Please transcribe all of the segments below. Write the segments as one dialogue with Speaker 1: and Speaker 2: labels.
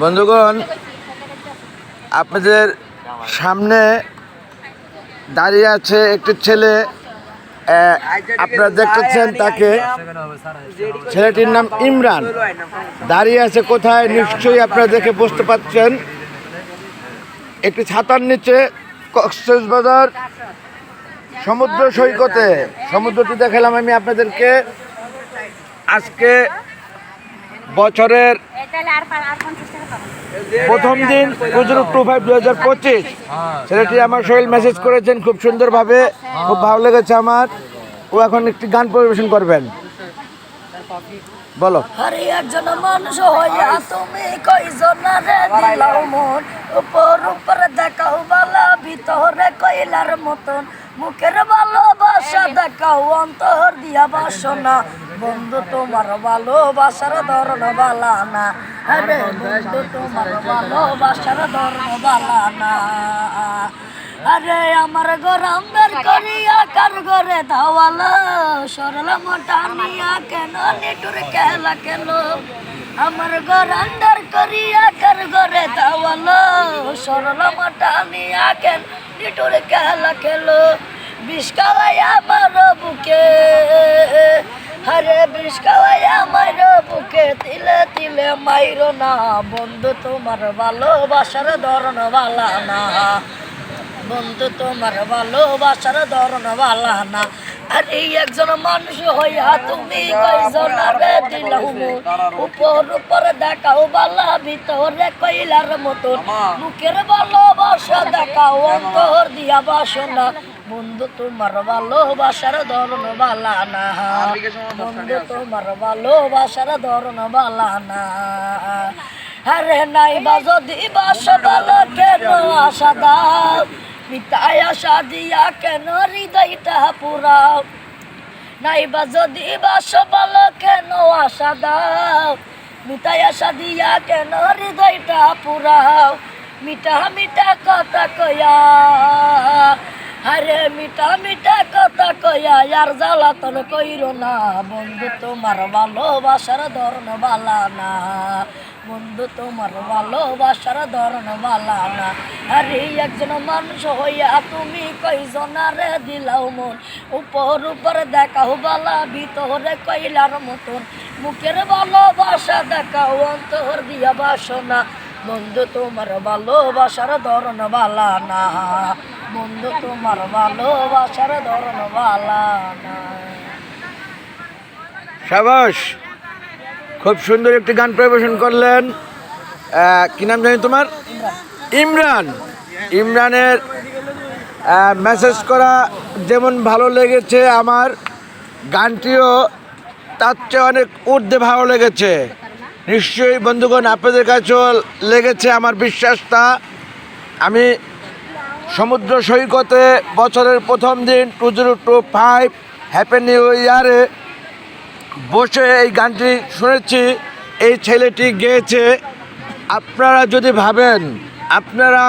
Speaker 1: বন্ধুগণ, আপনাদের সামনে দাঁড়িয়ে আছে একটি ছেলে আপনারা দেখতেছেন তাকে। ছেলেটির নাম ইমরান। দাঁড়িয়ে আছে কোথায় নিশ্চয়ই আপনারা দেখে বুঝতে পারছেন একটি ছাতার নিচে কক্সবাজার সমুদ্র সৈকতে। সমুদ্রটি দেখালাম আমি আপনাদেরকে। আজকে বছরের প্রথম দিন গুজরু টু ফাইভ দু হাজার পঁচিশ। ছেলেটি আমার সোহেল মেসেজ করেছেন খুব সুন্দরভাবে খুব ভালো লেগেছে আমার। ও এখন একটি গান পরিবেশন করবেন। বলো।
Speaker 2: আরে একজন মানুষ হইয়া তুমি কইজনারে দিলাও মন। উপর উপরে দেখাও বালা ভিতরে কইলার মতন। মুখের ভালোবাসা দেখাও অন্তর দিয়া বাসনা। বন্ধু, তোমার ভালোবাসার ধরন বালা না আরে বন্ধু, তোমার ভালোবাসার ধরন বালা না আরে আমার গরম বের করিয়া কার ঘরে ধাওয়ালা। সরল মোটা নিয়া কেন, নিটুর খেলা কেন? আমার ঘর আন্ডার করিয়া কার ঘরে ধাওয়ালা। সরল মোটা নিয়া কেন, নিটুর খেলা খেলো বিষ আমার বুকে। আরে বিষ খাওয়াই আমার বুকে তিলে তিলে মাইরো না। বন্ধু তোমার ভালোবাসার ধরন বালা না। বন্ধু তোমার ভালোবাসার ধরন বালা না। আর এই একজন মানুষ হইয়া তুমি কইজন? রে দিলাম উপর উপর দেখাও বালা ভিতরে কইলার মতো মুখের ভালোবাসা দেখাও অন্তর দিয়া বাসনা। বন্ধু তোমার ভালোবাসার ধরন বালা না। বন্ধু তোমার ভালোবাসার ধরন বালা না। আরে নাই বা যদি বাস ভালো কেন আশা দাও? মিতায় আশা দিয়া কেন হৃদয়টা পুরাও? নাই বা যদি বাস ভালো কেন আশা দাও? মিতায় আশা দিয়া কেন হৃদয়টা পুরাও? মিঠা মিঠা কথা কয়া আরে মিঠা মিঠা কথা কয়া আর জ্বালাতন কইর না। বন্ধু, তোমার ভালোবাসার ধরন বালা না। বন্ধু, তোমার ভালোবাসার ধরন বালা না। আরে একজন মানুষ হইয়া তুমি কইজনারে দিলাও মন। উপর উপর দেখাও বালা, ভিতরে কইলার মতন। মুখের ভালোবাসা দেখাও, অন্তর দিয়া বাসনা। বন্ধু, তোমার ভালোবাসার ধরন বালা না। বন্ধু তোমার ভালোবাসার ধরন
Speaker 1: সাবাস, খুব সুন্দর একটি গান পরিবেশন করলেন। কি নাম জানি তোমার? ইমরান। ইমরানের মেসেজ করা যেমন ভালো লেগেছে আমার, গানটিও তার চেয়ে অনেক ঊর্ধ্বে ভালো লেগেছে। নিশ্চয়ই বন্ধুগণ, আপনাদের কাছেও লেগেছে আমার বিশ্বাসটা। আমি সমুদ্র সৈকতে বছরের প্রথম দিন two zero two five happy new ইয়ারে বসে এই গানটি শুনেছি, এই ছেলেটি গেয়েছে। আপনারা যদি ভাবেন, আপনারা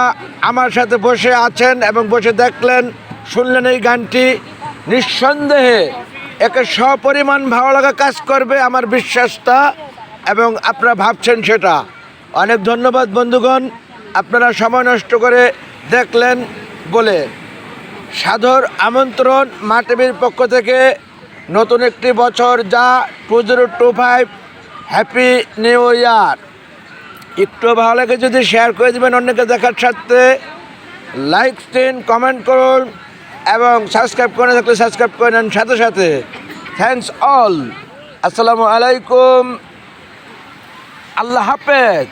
Speaker 1: আমার সাথে বসে আছেন এবং বসে দেখলেন, শুনলেন এই গানটি, নিঃসন্দেহে একে সপরিমাণ ভালো লাগা কাজ করবে আমার বিশ্বাসটা এবং আপনারা ভাবছেন সেটা। অনেক ধন্যবাদ বন্ধুগণ, আপনারা সময় নষ্ট করে দেখলেন বলে। সাধর আমন্ত্রণ মা টিভির পক্ষ থেকে। নতুন একটি বছর যা two zero two five, happy new year. একটু ভালো লাগে যদি শেয়ার করে দেবেন অন্যকে দেখার সাথে। লাইক দিন কমেন্ট করুন এবং সাবস্ক্রাইব করে থাকলে সাবস্ক্রাইব করে নেন সাথে সাথে। থ্যাংকস অল আসসালামু আলাইকুম। আল্লাহ হাফেজ।